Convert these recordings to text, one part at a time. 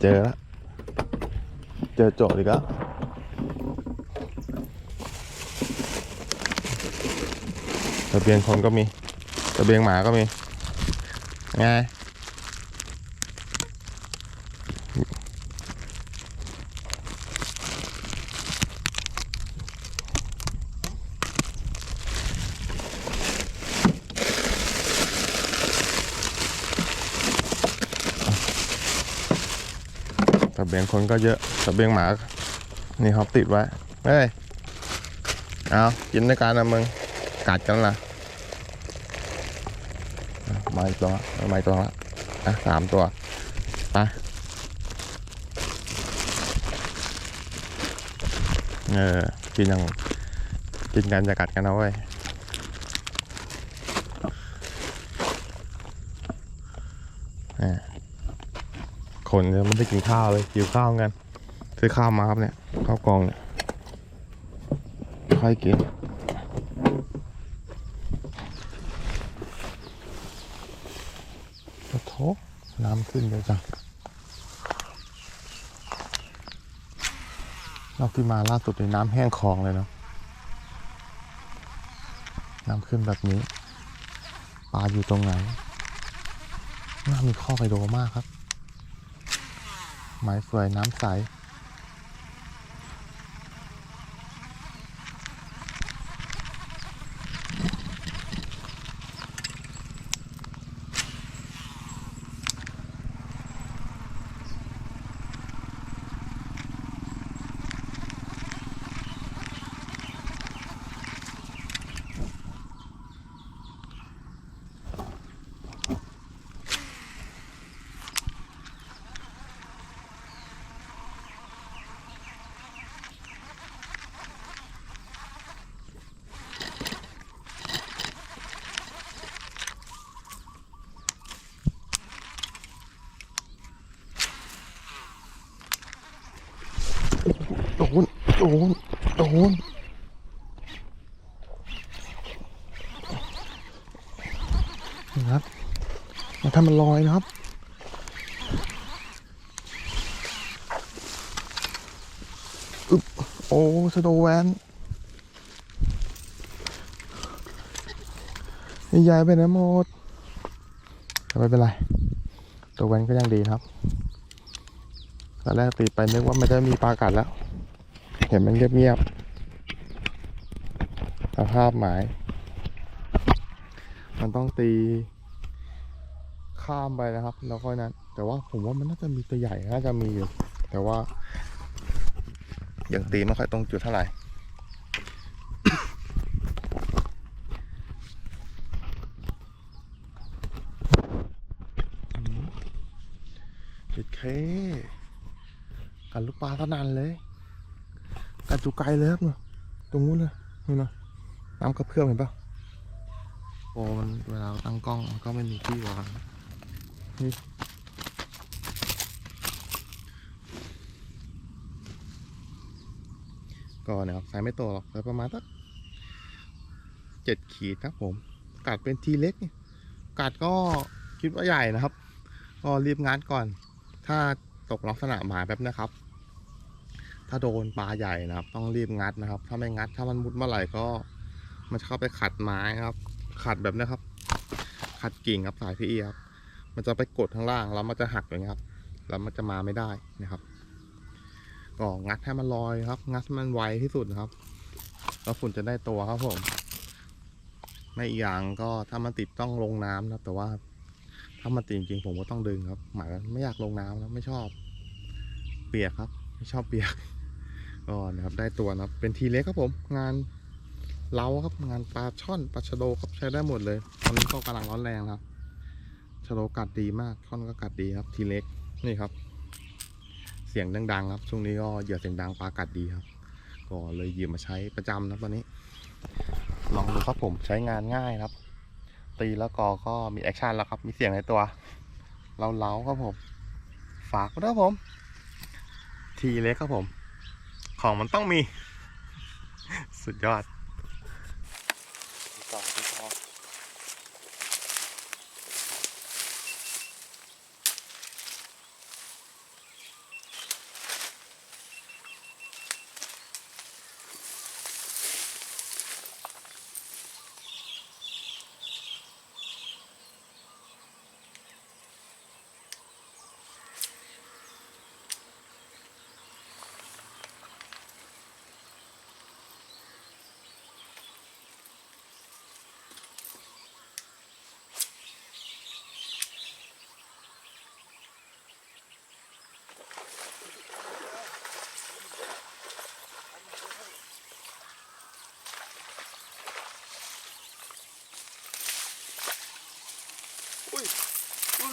เจอแล้วเจอโจทย์อีกแล้วทะเบียนคนก็มีทะเบียนหมาก็มีไง เบียนคนก็เยอะทะเบียนหมา นี่เขาติดไว้เฮ้ยเอากินด้วยกันนะมึงกัดกันละมาอีกตัวมาอีกตัวละอะสามตัวไปเออกินยังกินกันจะกัดกันนะเว้ยอะ คนจะไม่ได้กินข้าวเลยหิวข้าวกันซื้อข้าวมาครับเนี่ยข้าวกองเนี่ยค่อยกินโอ้โถน้ำขึ้นเลยจ้ะรอบที่มาล่าสุดในน้ำแห้งคลองเลยเนาะน้ำขึ้นแบบนี้ ปลาอยู่ตรงไหนน่ามีข้อไฮโดรมากครับ หมายสวยน้ำใส โดน โดน โดนนี่ครับมาทำมันลอยนะครับ อึบโอ้สโดแวนใหญ่ไปไหนหมดแต่ไม่เป็นไร ตัวแวนก็ยังดีครับตอนแรกตีไปนึกว่าไม่ได้มีปลากัดแล้ว เห็นมันเงียบๆสภาพหมาย มันต้องตี ข้ามไปนะครับ แล้วค่อยนั้น แต่ว่าผมว่ามันน่าจะมีตัวใหญ่ น่าจะมีอยู่ แต่ว่ายังตีไม่ค่อยตรงจุดเท่าไหร่ปิดเคกันลูกปลาสนันเลย กันจุไกลเลยครับเนาะตรงนู้นเลยนู่นะน้ำกระเพื่อมเห็นปะโอ้มันเวลาตั้งกล้องมันก็ไม่มีที่วางนี่ก็นะครับไซส์ไม่โตหรอกแต่ประมาณสักเจ็ดขีดครับผม กัดเป็นทีเล็กนี่กัดก็คิดว่าใหญ่นะครับ ก็รีบงัดก่อน ถ้าตกลักษณะหมาแบบนะครับ ถ้าโดนปลาใหญ่นะครับ ต้องรีบงัดนะครับ ถ้าไม่งัดถ้ามันมุดเมื่อไหร่ก็ มันจะเข้าไปขัดไม้ครับ ขัดแบบนี้ครับ ขัดกิ่งครับสายพีครับมันจะไปกดข้างล่างแล้วมันจะหักอย่างเงี้ยครับ แล้วมันจะมาไม่ได้นะครับก็งัดให้มันลอยครับ งัดให้มันไวที่สุดครับ แล้วฝุ่นจะได้ตัวครับผม ไม่อีกอย่างก็ถ้ามันติดต้องลงน้ำนะครับ แต่ว่า ถ้ามันติดจริงๆผมก็ต้องดึงครับ หมายว่าไม่อยากลงน้ำแล้วไม่ชอบ เปียกครับ ไม่ชอบเปียก ก็นะครับได้ตัวนะครับ เป็นทีเล็กครับผม งานเล้าครับงานปลาช่อนปลาชะโดครับใช้ได้หมดเลยตอนนี้ก็กำลังร้อนแรงครับชะโดกัดดีมากช่อนก็กัดดีครับ ทีเล็กนี่ครับ เสียงดังๆครับช่วงนี้ก็เหยื่อเสียงดังปลากัดดีครับ ก็เลยหยิบมาใช้ประจำนะตอนนี้ ลองดูครับผมใช้งานง่ายครับ ตีแล้วก็ก็มีแอคชั่นแล้วครับ มีเสียงในตัว เราเล้าๆครับผม ฝากด้วยครับผม ทีเล็กครับผม ของมันต้องมี สุดยอด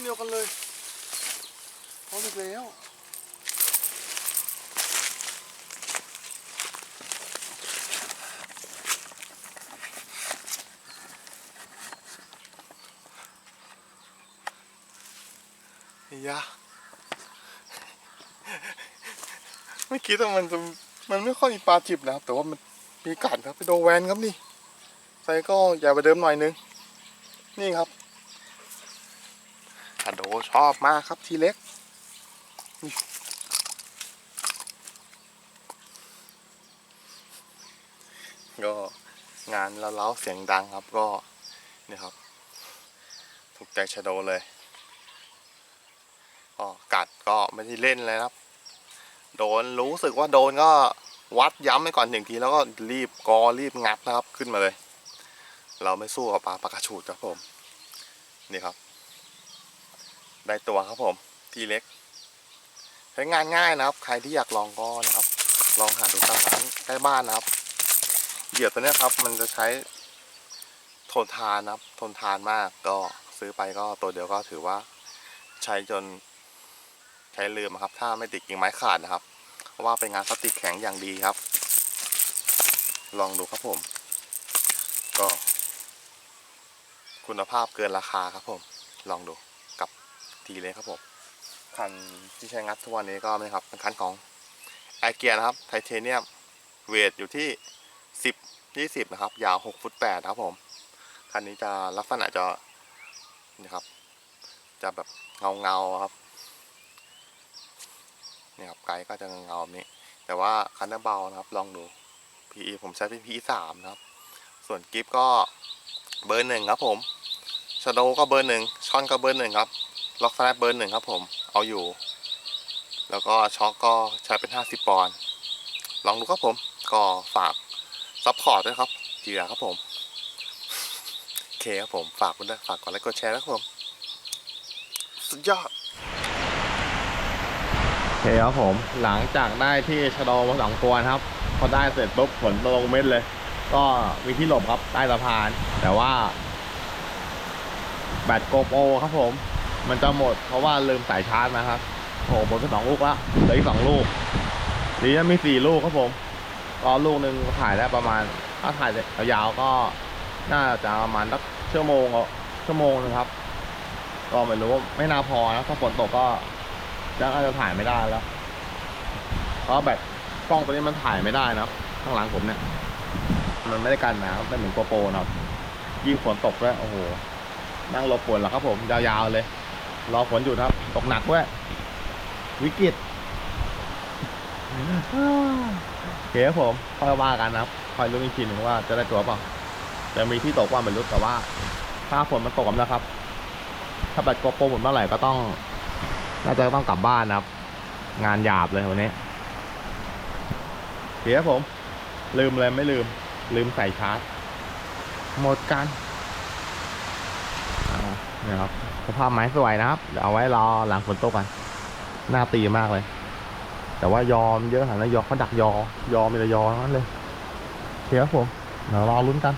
เดียวกันเลยพร้อมอีกแล้วไอ้ยะไม่คิดว่ามันจะมันไม่ค่อยมีปลาจิบนะครับ แต่ว่ามันมีกัดครับไปโดแวนครับนี่ไซส์ก็ใหญ่กว่าเดิมหน่อยนึง นี่ครับ อะโดชอบมากครับทีเล็ก ก็งานแล้วเล้าเสียงดังครับก็นี่ครับ ถูกใจชะโดเลยก็กัดก็ไม่ได้เล่นเลยครับ โดนรู้สึกว่าโดนก็วัดย้ำไปก่อนหนึ่งทีแล้วก็รีบกอรีบงับนะครับขึ้นมาเลย เราไม่สู้กับปลาปลากระชูดครับผม นี่ครับ ได้ตัวครับผมทีเล็กใช้งานง่ายนะครับ ใครที่อยากลองก็นะครับ ลองหาดูตามร้านใกล้บ้านนะครับเหยื่อตัวนี้ครับ มันจะใช้ทนทานนะครับ ทนทานมากก็ซื้อไปก็ตัวเดียวก็ถือว่าใช้จนใช้ลืมครับ ถ้าไม่ติดกิ่งไม้ขาดนะครับ เพราะว่าเป็นงานพลาสติกแข็งอย่างดีครับ ลองดูครับผม ก็ คุณภาพเกินราคาครับผม ลองดู ทีเลยครับผมคันที่ใช้งัดทุกวันนี้ก็นะครับเป็นคันของไอเกียนะครับไทเทเนียมเวทอยู่ที่ 10 20 นะครับ ยาว 6 ฟุต8ครับผม คันนี้จะลักษณะจะนี่ครับ จะแบบเงาเงาครับเนี่ยครับไกด์ก็จะเงาๆแบบนี้ แต่ว่าคันเนอร์เบานะครับ ลองดู PE ผมใช้เป็น PE สามนะครับ ส่วนกิฟก็เบอร์หนึ่งครับผมชโดก็เบอร์หนึ่งช่อนก็เบอร์หนึ่งครับ ล็อกสแลบเบอร์หนึ่งครับผมเอาอยู่ แล้วก็ช็อคก็ใช้เป็น 50 ปอนด์ลองดูครับผม ก็ฝากซัพพอร์ตด้วยครับจีราครับผมโอเคครับผม ฝากคุณด้วยฝากกดไลค์กดแชร์นะครับผม สุดยอดโอเคครับผม หลังจากได้ที่ชะโดมาสองตัวครับ พอได้เสร็จปุ๊บฝนลงเม็ดเลย ก็มีที่หลบครับใต้สะพาน แต่ว่า แบตโกโปรครับผม มันจะหมดเพราะว่าลืมสายชาร์จมาครับ โอ้โหมดไปสองลูกแล้วเหลืออีกสองลูกดีนะมีสี่ลูกครับผมก็ลูกหนึ่งถ่ายได้ประมาณ ถ้าถ่ายยาวๆก็น่าจะประมาณสักชั่วโมงอะชั่วโมงนึงครับ ก็ไม่รู้ว่าไม่น่าพอนะถ้าฝนตกก็จะอาจจะถ่ายไม่ได้แล้ว เพราะแบตกล้องตัวนี้มันถ่ายไม่ได้นะข้างหลังผมเนี่ย มันไม่ได้กันน้ำเป็นเหมือนโกโปรนะครับยิ่งฝนตกด้วยโอ้โหนั่งรอฝนแล้วครับผมยาวๆเลย รอฝนอยู่ครับ ตกหนักด้วยวิกฤตโอเคครับผมค่อยว่ากันนะครับคอยรู้อีกทีหนึ่งว่าจะได้ตัวเปล่าจะมีที่ตกว่าไม่รู้แต่ว่า ถ้าฝนมันตกแล้วครับ ถ้าแบตโกโปรหมดเมื่อไหร่ก็ต้องน่าจะต้องกลับบ้านนะครับ งานหยาบเลยวันนี้เสียผม ลืมเลยไม่ลืม ลืมใส่ชาร์จ หมดกันอ่าเนะครับสภาพไม้สวยนะครับเดี๋ยวเอาไว้รอหลังฝนตกกันหน้าตีมากเลย แต่ว่ายอมเยอะขนาดนั้นยอเขาดักยอ ยอมีแต่ยอนั้นเลยเคครับผมเดี๋ยวรอลุ้นกัน